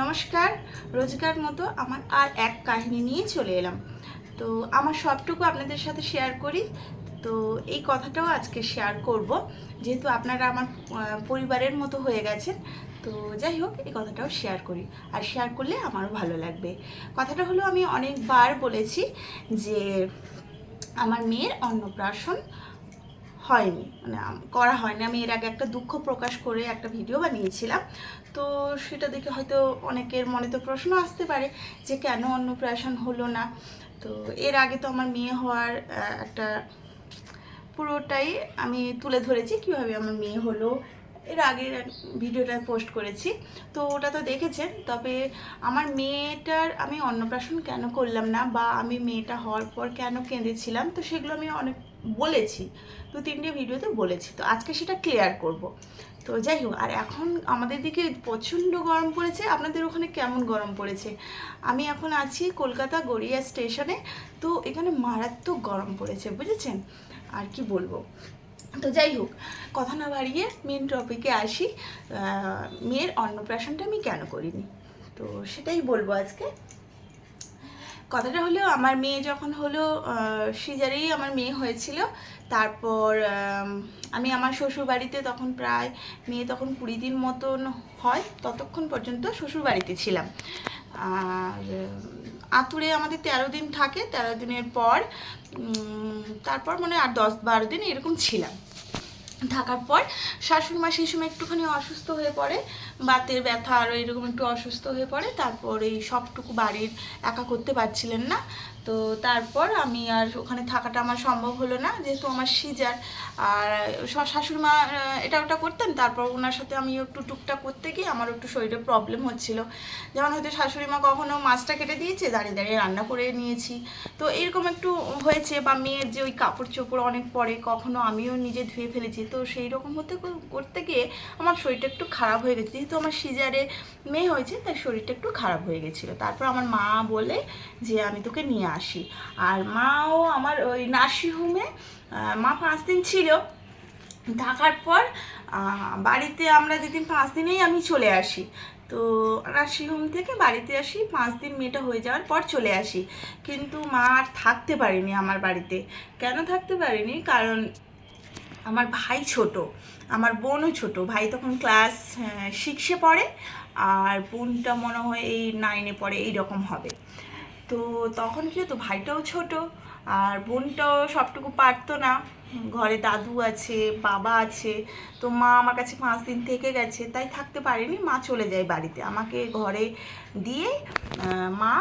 নমস্কার রোজকার মতো আমার আর এক কাহিনী নিয়ে চলে এলাম। তো আমার সবটুকু আপনাদের সাথে শেয়ার করি। তো এই কথাটাও আজকে শেয়ার করব। যেহেতু আপনারা আমার পরিবারের মতো হয়ে গেছেন, তো যাই হোক, এই কথাটাও শেয়ার করি। আর শেয়ার করলে আমারও ভালো লাগবে। কথাটা হলো, আমি অনেকবার বলেছি যে, আমার মেয়ের অন্নপ্রাশন হয়নি মানে করা হয়নি। আমি এর আগে একটা দুঃখ প্রকাশ করে একটা ভিডিও বানিয়েছিলাম। তো সেটা দেখে হয়তো অনেকের মনে তো প্রশ্ন আসতে পারে যে কেন অন্নপ্রাশন হলো না? তো এর আগে তো আমার মেয়ে হওয়ার একটা পুরোটাই আমি তুলে ধরেছি কীভাবে আমার মেয়ে হলো। এর আগের ভিডিওটা পোস্ট করেছি। তো ওটা তো দেখেছেন, তবে আমার মেয়েটার আমি অন্নপ্রাশন কেন করলাম না? বা আমি মেয়েটা হওয়ার পর কেন কেঁদেছিলাম? তো সেগুলো আমি অনেক বলেছি, দু তিনটে ভিডিওতে বলেছি। তো আজকে সেটা ক্লিয়ার করব। তো যাই হোক, আর এখন আমাদের দিকে প্রচণ্ড গরম পড়েছে। আপনাদের ওখানে কেমন গরম পড়েছে? আমি এখন আছি কলকাতা গড়িয়া স্টেশনে। তো এখানে মারাত্মক গরম পড়েছে, বুঝেছেন? আর কি বলব? তো যাই হোক, কথা না বাড়িয়ে মেন টপিকে আসি। মেয়ের অন্নপ্রাশনটা আমি কেন করিনি? তো সেটাই বলব আজকে। কথাটা হলো, আমার মেয়ে যখন হলো সিজারেই আমার মেয়ে হয়েছিল। তারপর, আমি আমার শ্বশুর বাড়িতে তখন প্রায়, মেয়ে তখন কুড়ি দিন মতন হয়, ততক্ষণ পর্যন্ত শ্বশুর বাড়িতে ছিলাম। আর আতুরে আমাদের তেরো দিন থাকে, তেরো দিনের পর তারপর মানে আর দশ বারো দিন এরকম ছিলাম। থাকার পর শাশুড়ি মা সেই সময় একটুখানি অসুস্থ হয়ে পড়ে, বাতের ব্যথা আরও এরকম একটু অসুস্থ হয়ে পড়ে, তারপর এই সবটুকু বাড়ির একা করতে পারছিলেন না। তো তারপর আমি আর ওখানে থাকাটা আমার সম্ভব হলো না, যেহেতু আমার সিজার। আর শাশুড়ি মা এটা ওটা করতেন, তারপর ওনার সাথে আমি একটু টুকটাক করতে গিয়ে আমার একটু শরীরে প্রবলেম হচ্ছিল। যেমন হয়তো শাশুড়ি মা কখনো মাছটা কেটে দিয়েছে, দাঁড়িয়ে দাঁড়িয়ে রান্না করে নিয়েছি। তো এরকম একটু হয়েছে, বা মেয়ের যে ওই কাপড় চোপড় অনেক পরে কখনো আমিও নিজে ধুয়ে ফেলেছি। তো সেই রকম হতে করতে গিয়ে আমার শরীরটা একটু খারাপ হয়ে গেছে। যেহেতু আমার সিজারে মেয়ে হয়েছে, তাই শরীরটা একটু খারাপ হয়ে গেছিল। তারপর আমার মা বলে যে, আমি তোকে নিয়ে আসি। আর মাও আমার ওই নার্সিংহোমে মা পাঁচ দিন ছিল। থাকার পর বাড়িতে আমরা যেদিন পাঁচ দিনেই আমি চলে আসি। তো নার্সিংহোম থেকে বাড়িতে আসি। পাঁচ দিন মেয়েটা হয়ে যাওয়ার পর চলে আসি। কিন্তু মা আর থাকতে পারিনি আমার বাড়িতে। কেন থাকতে পারিনি? কারণ আমার ভাই ছোট, আমার বোনও ছোট। ভাই তখন ক্লাস সিক্সে পড়ে, আর বোনটা মনে হয় এই নাইনে পড়ে এই রকম হবে। তো তখন কি হতো? ভাইটাও ছোট, আর বোনটাও সবটুকু পারতো না। ঘরে দাদু আছে, বাবা আছে, তো মা আমার কাছে পাঁচ দিন থেকে গেছে, তাই থাকতে পারেনি, মা চলে যায় বাড়িতে। আমাকে ঘরে দিয়ে মা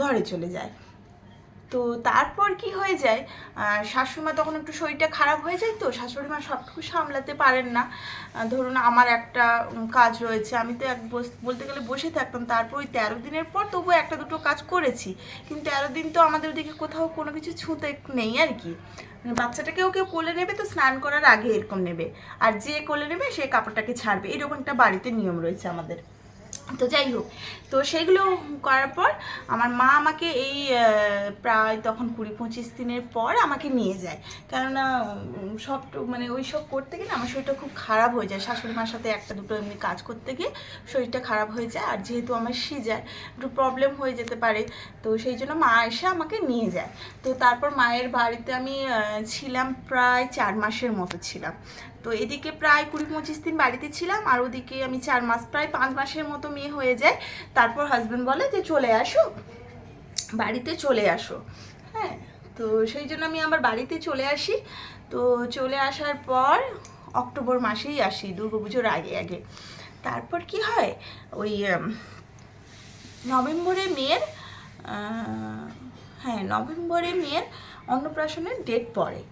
ঘরে চলে যায়। তো তারপর কি হয়ে যায়? শাশুড়িমা তখন একটু শরীরটা খারাপ হয়ে যায় তো শাশুড়ি মা সবটুকু সামলাতে পারেন না। ধরুন আমার একটা কাজ রয়েছে, আমি তো এক বলতে গেলে বসে থাকতাম, তারপর ওই তেরো দিনের পর তবুও একটা দুটো কাজ করেছি। কিন্তু তেরো দিন তো আমাদের ওদিকে কোথাও কোনো কিছু ছুঁতে নেই আর কি। মানে বাচ্চাটাকেও কেউ কোলে নেবে তো স্নান করার আগে এরকম নেবে। আর যে কোলে নেবে সে কাপড়টাকে ছাড়বে, এরকম একটা বাড়িতে নিয়ম রয়েছে আমাদের। তো যাই হোক, তো সেইগুলো করার পর আমার মা আমাকে এই প্রায় তখন কুড়ি পঁচিশ দিনের পর আমাকে নিয়ে যায়। কেননা সব মানে ওই সব করতে গেলে আমার শরীরটা খুব খারাপ হয়ে যায়। শাশুড়ি মার সাথে একটা দুটো এমনি কাজ করতে গিয়ে শরীরটা খারাপ হয়ে যায় আর যেহেতু আমার সিজার, একটু প্রবলেম হয়ে যেতে পারে, তো সেই জন্য মা এসে আমাকে নিয়ে যায়। তো তারপর মায়ের বাড়িতে আমি ছিলাম প্রায় চার মাসের মতো ছিলাম। তো এদিকে প্রায় কুড়ি পঁচিশ দিন বাড়িতে ছিলাম, আর ওদিকে আমি চার মাস, প্রায় পাঁচ মাসের মতো মেয়ে হয়ে যায়। তারপর হাজব্যান্ড বলে যে, চলে আসো, বাড়িতে চলে আসো। হ্যাঁ তো সেই জন্য আমি আমার বাড়িতে চলে আসি। তো চলে আসার পর অক্টোবর মাসেই আসি দুর্গাপুজোর আগে আগে। তারপর কি হয়, ওই নভেম্বরে মেয়ের হ্যাঁ নভেম্বরে মেয়ের অন্নপ্রাশনের ডেট পড়ে।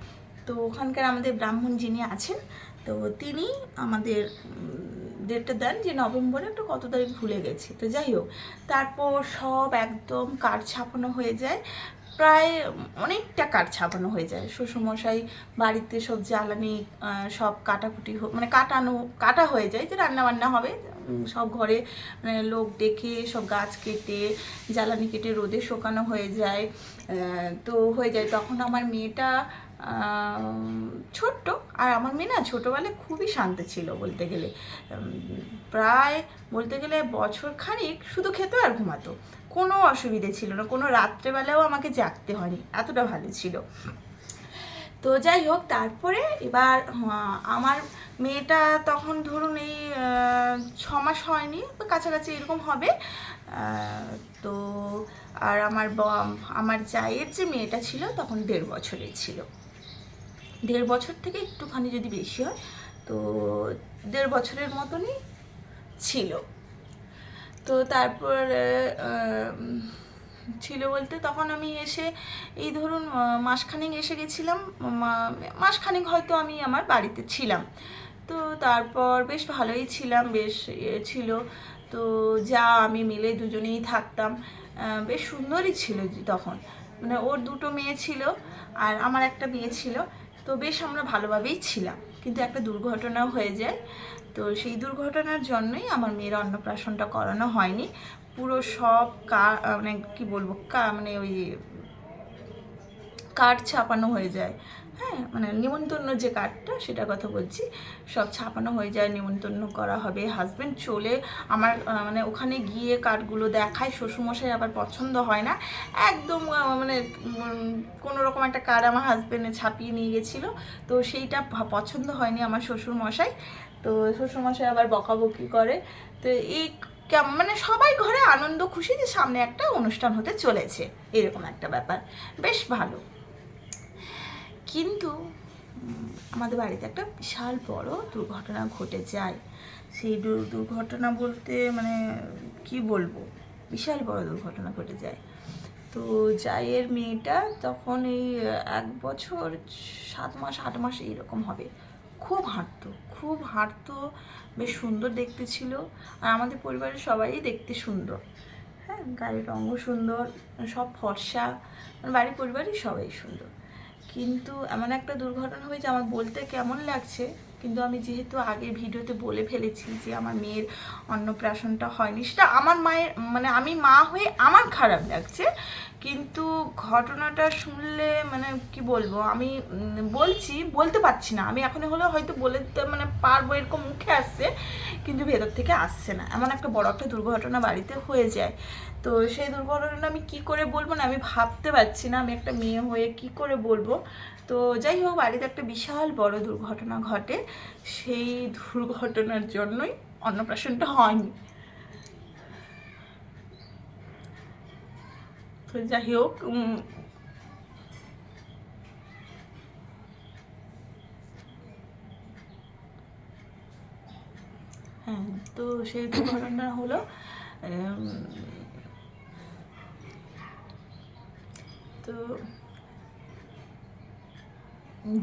তো ওখানকার আমাদের ব্রাহ্মণ যিনি আছেন তো তিনি আমাদের ডেটটা দেন যে নভেম্বরে একটা কত তারিখ ভুলে গেছি। তো যাই হোক, তারপর সব একদম কার্ড ছাপানো হয়ে যায়। প্রায় অনেকটা কাঠ ছাপানো হয়ে যায়। শ্বশুরমশাই বাড়িতে সব জ্বালানি সব কাটাকুটি মানে কাটানো, কাটা হয়ে যায় যে রান্না বান্না হবে সব ঘরে মানে লোক ডেকে সব গাছ কেটে, জ্বালানি কেটে রোদে শুকানো হয়ে যায়। তো হয়ে যায়। তখন আমার মেয়েটা ছোট্ট। আর আমার মেয়ে না ছোটোবেলায় খুবই শান্ত ছিল বলতে গেলে। প্রায় বলতে গেলে বছর খানিক শুধু খেত আর ঘুমাতো। কোনো অসুবিধে ছিল না, কোনো রাত্রেবেলাও আমাকে জাগতে হয়নি, এতটা ভালো ছিল। তো যাই হোক, তারপরে এবার আমার মেয়েটা তখন ধরুন এই ছ মাস হয়নি, কাছাকাছি এরকম হবে। তো আর আমার আমার জায়ের যে মেয়েটা ছিল তখন দেড় বছরের ছিল। দেড় বছর থেকে একটুখানি যদি বেশি হয়, তো দেড় বছরের মতনই ছিল। তো তারপর ছিল বলতে তখন আমি এসে এই ধরুন মাসখানেক এসে গেছিলাম মাসখানেক হয়তো আমি আমার বাড়িতে ছিলাম। তো তারপর বেশ ভালোই ছিলাম, বেশ ছিল। তো যা আমি মিলে দুজনেই থাকতাম বেশ সুন্দরই ছিল তখন। মানে ওর দুটো মেয়ে ছিল, আর আমার একটা মেয়ে ছিল। তো বেশ আমরা ভালোভাবেই ছিলাম। কিন্তু একটা দুর্ঘটনা হয়ে যায়। তো সেই দুর্ঘটনার জন্যই আমার মেয়ের অন্নপ্রাশনটা করানো হয়নি। পুরো সব কা মানে কি বলব, কা মানে ওই কার্ড ছাপানো হয়ে যায়। হ্যাঁ মানে নিমন্ত্রণ যে কার্ডটা সেটার কথা বলছি, সব ছাপানো হয়ে যায়, নিমন্ত্রণ করা হবে। হাজব্যান্ড চলে, আমার মানে ওখানে গিয়ে কার্ডগুলো দেখায়, শ্বশুরমশাই আবার পছন্দ হয় না। একদম মানে কোনো রকম একটা কার্ড আমার হাজব্যান্ডে ছাপিয়ে নিয়ে গেছিল। তো সেইটা পছন্দ হয়নি আমার শ্বশুরমশাই। তো শ্বশুরমশাই আবার বকাবকি করে। তো এই মানে সবাই ঘরে আনন্দ, খুশি যে সামনে একটা অনুষ্ঠান হতে চলেছে। এরকম একটা ব্যাপার। বেশ ভালো। কিন্তু আমাদের বাড়িতে একটা বিশাল বড় দুর্ঘটনা ঘটে যায়। সেই দুর্ঘটনা বলতে মানে কি বলব? বিশাল বড় দুর্ঘটনা ঘটে যায়। তো জায়ের মেয়েটা তখন এই এক বছর সাত মাস, আট মাস এইরকম হবে। খুব হাঁটতো খুব হাঁটতো, বেশ সুন্দর দেখতে ছিল। আর আমাদের পরিবারের সবাই দেখতে সুন্দর। হ্যাঁ গাড়ির রঙও সুন্দর, সব ফর্সা। মানে বাড়ির পরিবারই সবাই সুন্দর। কিন্তু এমন একটা দুর্ঘটনা হয়েছে আমার বলতে কেমন লাগছে, কিন্তু আমি যেহেতু আগে ভিডিওতে বলে ফেলেছি যে আমার মেয়ের অন্নপ্রাশনটা হয়নি, সেটা আমার মায়ের মানে আমি মা হয়ে আমার খারাপ লাগছে। কিন্তু ঘটনাটা শুনলে মানে কি বলব, আমি বলছি, বলতে পারছি না। আমি এখন হলেও হয়তো বলে দিতে মানে পারব এরকম মুখে আসছে, কিন্তু ভেতর থেকে আসছে না। এমন একটা বড় একটা দুর্ঘটনা বাড়িতে হয়ে যায়। তো সেই দুর্ঘটনাটা আমি কি করে বলব না, আমি ভাবতে পারছি না। আমি একটা মেয়ে হয়ে কি করে বলব? তো যাই হোক, বাড়িতে একটা বিশাল বড় দুর্ঘটনা ঘটে। সেই দুর্ঘটনার জন্যই অন্নপ্রাশনটা হয়নি। যাই হোক হ্যাঁ তো সেই দুর্ঘটনা হলো তো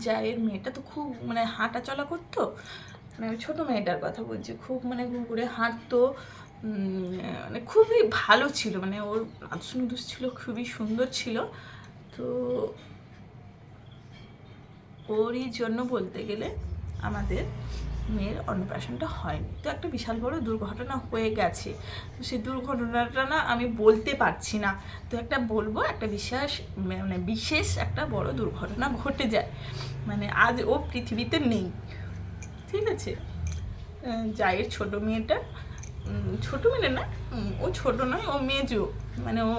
জায়ের মেয়েটা তো খুব মানে হাঁটা চলা করতো মানে ছোটো মেয়েটার কথা বলছি, খুব মানে ঘুরে হাঁটতো মানে খুবই ভালো ছিল মানে ওর আদর্শ ছিল, খুবই সুন্দর ছিল। তো ওরই জন্য বলতে গেলে আমাদের মেয়ের অন্নপ্রাশনটা হয়নি। তো একটা বিশাল বড় দুর্ঘটনা হয়ে গেছে। তো সেই দুর্ঘটনাটা না আমি বলতে পারছি না। তো একটা বলব, একটা বিশেষ মানে বিশেষ একটা বড় দুর্ঘটনা ঘটে যায়। মানে আজ ও পৃথিবীতে নেই। ঠিক আছে? জায়ের ছোট মেয়েটা ছোট মেয়ে না ও ছোট নয়, ও মেজো। মানে ও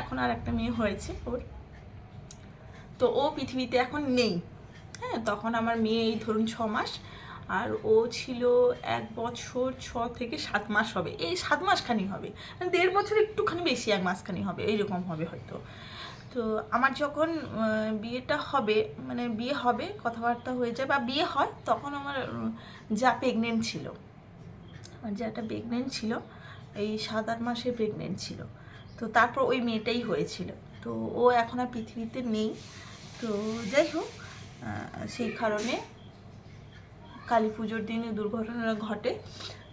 এখন আর একটা মেয়ে হয়েছে ওর। তো ও পৃথিবীতে এখন নেই। হ্যাঁ তখন আমার মেয়ে এই ধরুন ছ মাস, আর ও ছিল এক বছর ছ থেকে সাত মাস হবে। এই সাত মাসখানি হবে। মানে দেড় বছর একটুখানি বেশি, এক মাসখানি হবে, এইরকম হবে হয়তো। তো আমার যখন বিয়েটা হবে মানে বিয়ে হবে, কথাবার্তা হয়ে যায় বা বিয়ে হয়, তখন আমার যা প্রেগনেন্ট ছিল। যে একটা প্রেগনেন্ট ছিল, এই সাত আট মাসে প্রেগনেন্ট ছিল। তো তারপর ওই মেয়েটাই হয়েছিল। তো ও এখন আর পৃথিবীতে নেই। তো যাই হোক সেই কারণে কালী পুজোর দিনে দুর্ঘটনা ঘটে।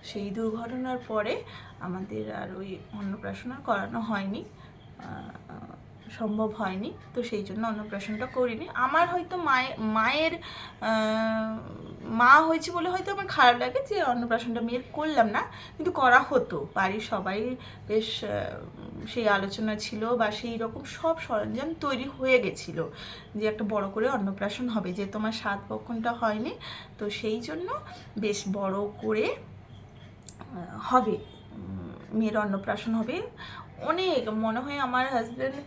সেই দুর্ঘটনার পরে আমাদের আর ওই অন্নপ্রাশন আর করানো হয়নি। সম্ভব হয়নি। তো সেই জন্য অন্নপ্রাশনটা করিনি। আমার হয়তো মায়ের মায়ের মা হয়েছে বলে হয়তো আমার খারাপ লাগে যে অন্নপ্রাশনটা মেয়ের করলাম না, কিন্তু করা হতো। বাড়ির সবাই বেশ সেই আলোচনা ছিল বা সেই রকম সব সরঞ্জাম তৈরি হয়ে গেছিল যে একটা বড় করে অন্নপ্রাশন হবে যে তোমার সাত পক্ষণটা হয়নি, তো সেই জন্য বেশ বড় করে হবে। মেয়ের অন্নপ্রাশন হবে। অনেক। মনে হয় আমার হাজব্যান্ড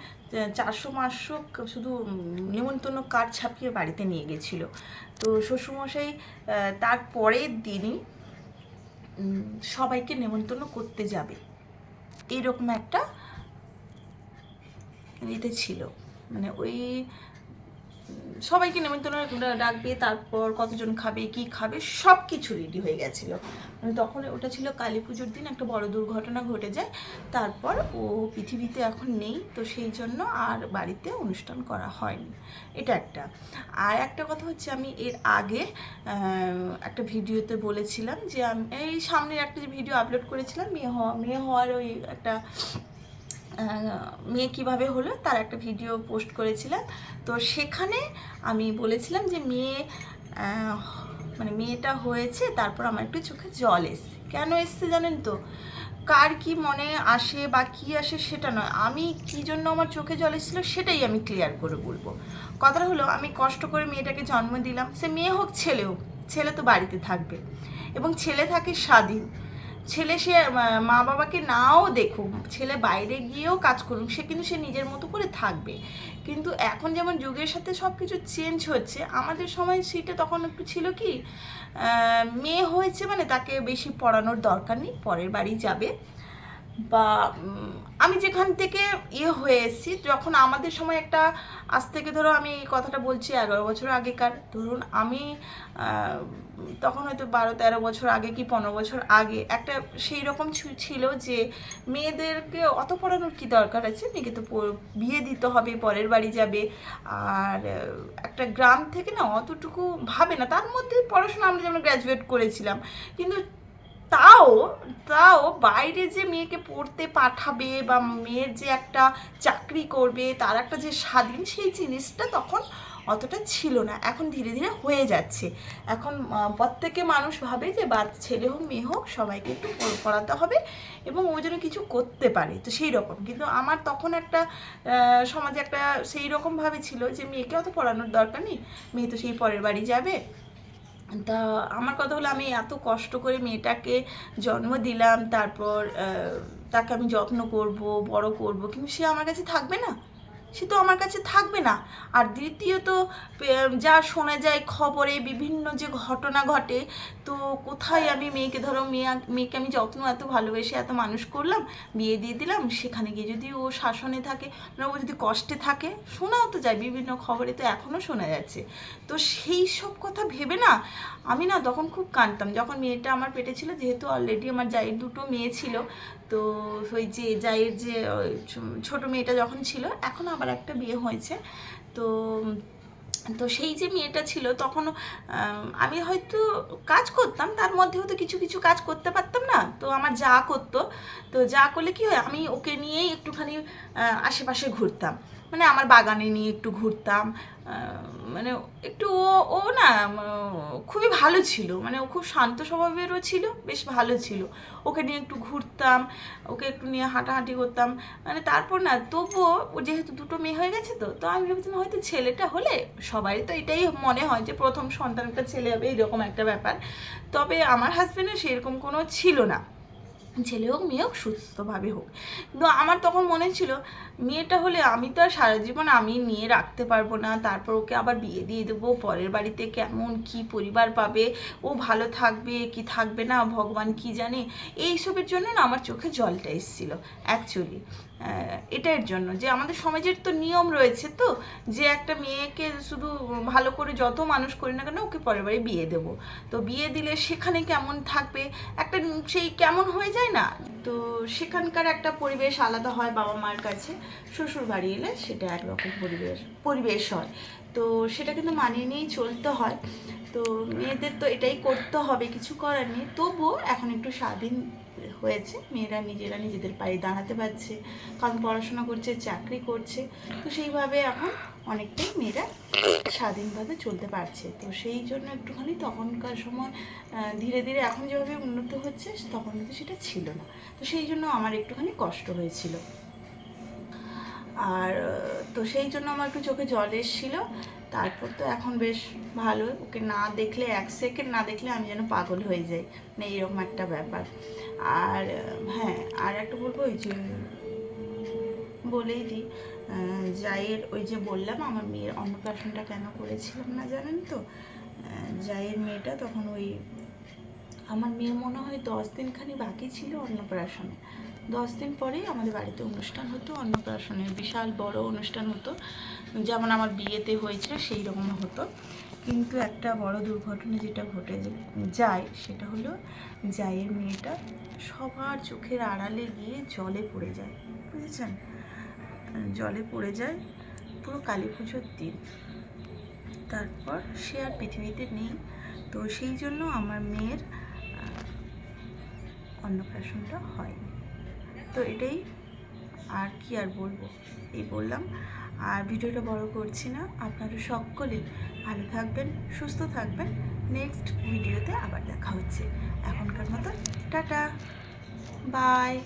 চারশো পাঁচশো শুধু নেমন্তন্ন কার্ড ছাপিয়ে বাড়িতে নিয়ে গেছিল। তো শ্বশুরমশাই তার পরের দিনই সবাইকে নেমন্তন্ন করতে যাবে। এরকম একটা ইতে ছিল। মানে ওই সবাইকে নেমন্তন্ন ডাকবে, তারপর কতজন খাবে, কি খাবে সব কিছু রেডি হয়ে গেছিল। মানে তখন ওটা ছিল কালী পুজোর দিন, একটা বড় দুর্ঘটনা ঘটে যায়, তারপর ও পৃথিবীতে এখন নেই, তো সেই জন্য আর বাড়িতে অনুষ্ঠান করা হয়নি। এটা একটা। আর একটা কথা হচ্ছে, আমি এর আগে একটা ভিডিওতে বলেছিলাম যে আমি, এই সামনের একটা যে ভিডিও আপলোড করেছিলাম, মেয়ে হওয়া, মেয়ে হওয়ার ওই একটা মেয়ে কীভাবে হলো তার একটা ভিডিও পোস্ট করেছিলাম। তো সেখানে আমি বলেছিলাম যে মেয়ে মানে মেয়েটা হয়েছে, তারপর আমার একটু চোখে জল এসছে। কেন এসছে জানেন তো? কার কি মনে আসে বা কি আসে সেটা নয়। আমি কি জন্য আমার চোখে জল এসেছিল সেটাই আমি ক্লিয়ার করে বলব। কথাটা হলো, আমি কষ্ট করে মেয়েটাকে জন্ম দিলাম। সে মেয়ে হোক, ছেলে হোক, ছেলে তো বাড়িতে থাকবে। এবং ছেলে থাকে স্বাধীন। ছেলে সে মা বাবাকে নাও দেখুক, ছেলে বাইরে গিয়েও কাজ করুক, সে কিন্তু সে নিজের মতো করে থাকবে। কিন্তু এখন যেমন যুগের সাথে সব কিছু চেঞ্জ হচ্ছে, আমাদের সময় সেটা তখন একটু ছিল কি মেয়ে হয়েছে মানে তাকে বেশি পড়ানোর দরকার নেই, পরের বাড়ি যাবে। বা আমি যেখান থেকে ইয়ে হয়ে এসেছি, যখন আমাদের সময় একটা, আজ থেকে ধরো আমি কথাটা বলছি এগারো বছর আগেকার। ধরুন আমি তখন হয়তো বারো তেরো বছর আগে কি পনেরো বছর আগে, একটা সেই রকম ছিল যে মেয়েদেরকে অত পড়ানোর কী দরকার আছে? মেয়েকে তো বিয়ে দিতে হবে, পরের বাড়ি যাবে। আর, একটা গ্রাম থেকে না অতটুকু ভাবে না। তার মধ্যে পড়াশোনা আমরা যেমন গ্র্যাজুয়েট করেছিলাম, কিন্তু তাও তাও বাইরে যে মেয়েকে পড়তে পাঠাবে বা মেয়ের যে একটা চাকরি করবে, তার একটা যে স্বাধীন, সেই জিনিসটা তখন অতটা ছিল না। এখন ধীরে ধীরে হয়ে যাচ্ছে। এখন প্রত্যেকে মানুষ ভাবে যে বা, ছেলে হোক, মেয়ে হোক, সবাইকে একটু পড়াতে হবে এবং ও যেন কিছু করতে পারে। তো সেই রকম। কিন্তু আমার তখন একটা সমাজে একটা সেই রকমভাবে ছিল যে, মেয়েকে অত পড়ানোর দরকার নেই। মেয়ে তো সেই পরের বাড়ি যাবে। তা আমার কথা হলো আমি এত কষ্ট করে মেয়েটাকে জন্ম দিলাম, তারপর তাকে আমি যত্ন করব, বড় করব, কিন্তু সে আমার কাছে থাকবে না। সে তো আমার কাছে থাকবে না। আর দ্বিতীয়ত যা শোনা যায় খবরে, বিভিন্ন যে ঘটনা ঘটে, তো কোথায় আমি মেয়েকে, ধরো মেয়ে, মেয়েকে আমি যত্ন, এত ভালোবেসে এত মানুষ করলাম, বিয়ে দিয়ে দিলাম, সেখানে গিয়ে যদি ও শাসনে থাকে ও যদি কষ্টে থাকে, শোনাও তো যায়, বিভিন্ন খবরে তো এখনও শোনা যাচ্ছে। তো সেই সব কথা ভেবে না, আমি না তখন খুব কাঁদতাম। যখন মেয়েটা আমার পেটে ছিল, যেহেতু অলরেডি আমার যাই দুটো মেয়ে ছিল তো ওই যে জাইয়ের যে ছোট মেয়েটা যখন ছিল, এখন আবার একটা বিয়ে হয়েছে। তো তো সেই যে মেয়েটা ছিল তখন আমি হয়তো কাজ করতাম, তার মধ্যেও তো কিছু কিছু কাজ করতে পারতাম না। তো আমার যা করতো, তো যা করলে কি হয়, আমি ওকে নিয়েই একটুখানি আশেপাশে ঘুরতাম। মানে আমার বাগানে নিয়ে একটু ঘুরতাম মানে একটু ও ও না খুবই ভালো ছিল মানে ও খুব শান্ত স্বভাবেরও ছিল, বেশ ভালো ছিল। ওকে নিয়ে একটু ঘুরতাম, ওকে একটু নিয়ে হাঁটাহাঁটি করতাম মানে তারপর না, তবুও ও যেহেতু দুটো মেয়ে হয়ে গেছে তো তো আমি ভেবেছিলাম হয়তো ছেলেটা হলে সবাই তো এটাই মনে হয় যে প্রথম সন্তান একটা ছেলে হবে, এরকম একটা ব্যাপার। তবে আমার হাজব্যান্ডের সেরকম কোনো ছিল না। ছেলে হোক, মেয়ে হোক, সুস্থভাবে হোক। কিন্তু আমার তখন মনে ছিল, মেয়েটা হলে আমি তো আর সারা জীবন আমি নিয়ে রাখতে পারব না, তারপর ওকে আবার বিয়ে দিয়ে দেবো, পরের বাড়িতে কেমন, কি পরিবার পাবে, ও ভালো থাকবে, কি থাকবে না, ভগবান কি জানে? এইসবের জন্য না আমার চোখে জলটা এসেছিল অ্যাকচুয়ালি এটার জন্য যে আমাদের সমাজের তো নিয়ম রয়েছে তো, যে একটা মেয়েকে শুধু ভালো করে যত মানুষ করি না কেন ওকে পরের বাড়ি বিয়ে দেবো। তো বিয়ে দিলে সেখানে কেমন থাকবে? একটা সেই কেমন হয়ে যায় না? তো সেখানকার একটা পরিবেশ আলাদা হয় বাবা মার কাছে। শ্বশুর বাড়ি এলে সেটা একরকম পরিবেশ পরিবেশ হয়। তো সেটা কিন্তু মানিয়ে নিয়েই চলতে হয়। তো মেয়েদের তো এটাই করতে হবে, কিছু করার নেই। তবুও এখন একটু স্বাধীন হয়েছে, মেয়েরা নিজেরা নিজেদের পায়ে দাঁড়াতে পারছে, কারণ পড়াশোনা করছে, চাকরি করছে, তো সেইভাবে এখন অনেকটাই মেয়েরা স্বাধীনভাবে চলতে পারছে। তো সেই জন্য একটুখানি তখনকার সময় ধীরে ধীরে এখন যেভাবে উন্নত হচ্ছে, তখন কিন্তু সেটা ছিল না। তো সেই জন্য আমার একটুখানি কষ্ট হয়েছিল। আর তো সেই জন্য আমার একটু চোখে জল এসেছিল। তারপর তো এখন বেশ ভালো ওকে না দেখলে, এক সেকেন্ড না দেখলে আমি যেন পাগল হয়ে যাই। মানে এরকম একটা ব্যাপার। আর হ্যাঁ আর একটা বলব, ওই যে বলেই দিই জায়ের ওই যে বললাম, আমার মেয়ের অন্নপ্রাশনটা কেন করেছিলাম না জানেন তো? জায়ের মেয়েটা তখন ওই, আমার মেয়ের মনে হয় দশ দিনখানি বাকি ছিল অন্নপ্রাশনে। দশ দিন পরেই আমাদের বাড়িতে অনুষ্ঠান হতো, অন্নপ্রাশনের বিশাল বড় অনুষ্ঠান হতো। যেমন আমার বিয়েতে হয়েছিল, সেই রকম হতো। কিন্তু একটা বড় দুর্ঘটনা যেটা ঘটে যায়, সেটা হলো জায়ের মেয়েটা সবার চোখের আড়ালে গিয়ে জলে পড়ে যায়। বুঝেছেন? জলে পড়ে যায় পুরো কালী পুজোর দিন। তারপর সে আর পৃথিবীতে নেই। তো সেই জন্য আমার মেয়ের অন্নপ্রাশনটা হয়নি। তো এটাই আর কি আর বলব? এই বললাম। আর ভিডিওটা বড় করছি না। আপনারা সকলে ভালো থাকবেন, সুস্থ থাকবেন। নেক্সট ভিডিওতে আবার দেখা হচ্ছে। এখনকার মতো টাটা। বাই।